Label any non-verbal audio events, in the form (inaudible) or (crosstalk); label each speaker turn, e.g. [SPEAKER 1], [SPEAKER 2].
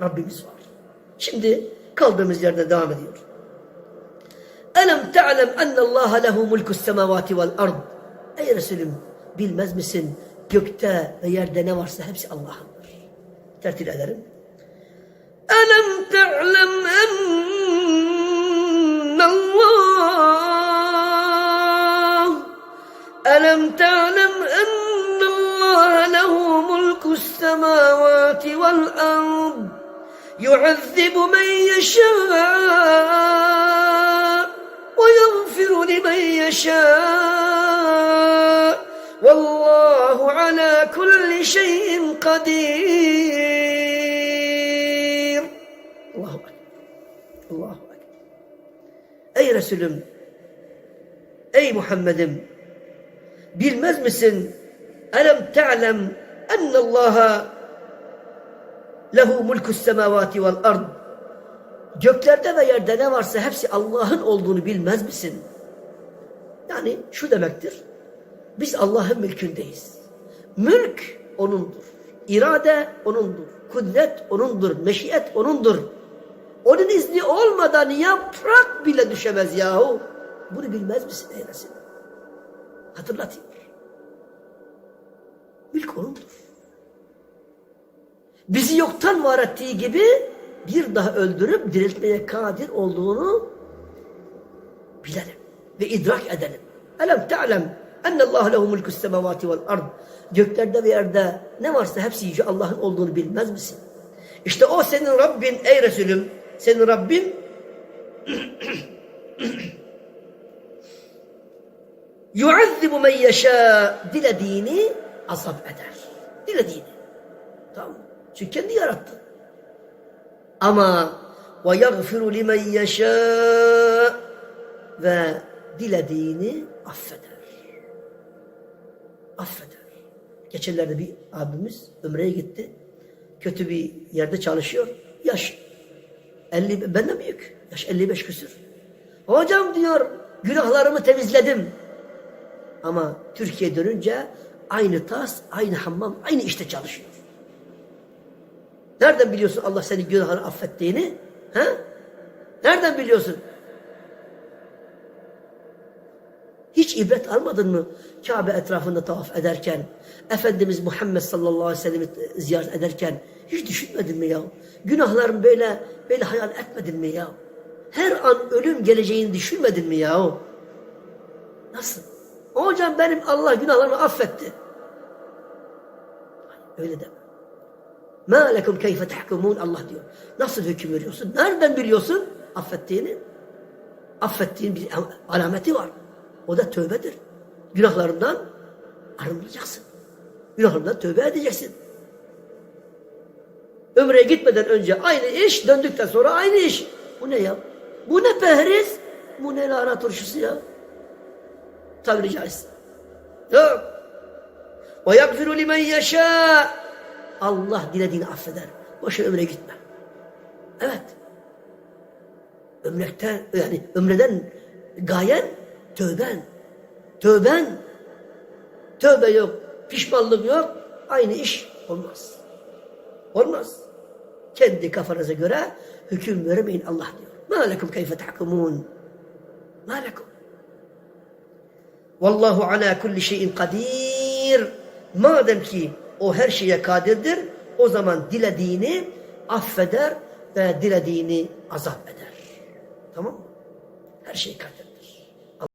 [SPEAKER 1] Rabbimiz var. Şimdi kaldığımız yerde devam ediyor. Elem te'lem ennallaha lehu mulkus semavati vel ard. Ey Resulüm bilmez misin gökte ve yerde ne varsa hepsi Allah'ındır. Tertil ederim. Elem te'lem ennallah Elem te'lem ennallaha lehu mulkus semavati vel ard يعذب من يشاء ويغفر لمن يشاء. والله على كل شيء قدير. الله أكبر. الله أكبر. Ey Resulüm Ey Muhammed'im bilmez misin elem te'lem ennallaha lehu mulkus semavati vel ard göklerde ve yerde ne varsa hepsi Allah'ın olduğunu bilmez misin? Yani şu demektir. Biz Allah'ın mülkündeyiz. Mülk O'nundur. İrade O'nundur. Kudret O'nundur. Meşiyet O'nundur. Onun izni olmadan yaprak bile düşemez yahu. Bunu bilmez misin ey Resul? Hatırlatayım. Mülk O'nundur. Bizi yoktan var ettiği gibi bir daha öldürüp diriltmeye kadir olduğunu bilelim ve idrak edelim. Elem te'lem ennallâhu lehu mulkus semavati vel ard. Göklerde ve yerde ne varsa hepsi yüce Allah'ın olduğunu bilmez misin? İşte o senin Rabbin ey Resulüm. Senin Rabbin (clears throat) yuazzibu men yeşâ dilediğini azap eder. Dilediğini. Tamam mı? Çünkü kendi yarattı. Ama ve yagfiru limen yeşâ ve dilediğini affeder. Affeder. Geçenlerde bir abimiz Ömre'ye gitti. Kötü bir yerde çalışıyor. Yaş 50 benden büyük. Yaş 55 küsür. Hocam diyor günahlarımı temizledim. Ama Türkiye dönünce aynı tas, aynı hammam, aynı işte çalışıyor. Nereden biliyorsun Allah senin günahını affettiğini? He? Nereden biliyorsun? Hiç ibret almadın mı Kabe etrafında tavaf ederken, Efendimiz Muhammed sallallahu aleyhi ve sellem'i ziyaret ederken hiç düşünmedin mi ya? Günahların böyle böyle hayal etmedin mi ya? Her an ölüm geleceğini düşünmedin mi ya? Nasıl? Hocam benim Allah günahlarımı affetti. Öyle deme. Ma lekum keyfe tahkumun Allah diyor. Nasıl hüküm veriyorsun? Nereden biliyorsun affettiğini? Affettiğin bir alameti var. O da tövbedir. Günahlarından arınacaksın. Günahlarından tövbe edeceksin. Ömreye gitmeden önce aynı iş, döndükten sonra aynı iş. Bu ne ya? Bu ne pehriz? Bu ne lahana turşusu ya? Tabiri caizse. Yok. Yagfiru limen yeşâ. Allah dilediğini affeder. Boşuna ömre gitme. Evet. Ömrekten yani ömreden gayen tövben. Tövben. Tövbe yok. Pişmanlık yok. Aynı iş olmaz. Olmaz. Kendi kafanıza göre hüküm vermeyin Allah diyor. Ma lekum keyfe tahkumun. Ma lekum. Vallahu ala kulli şeyin kadir. Madem ki o her şeye kadirdir, o zaman dilediğini affeder ve dilediğini azap eder. Tamam mı? Her şey kadirdir.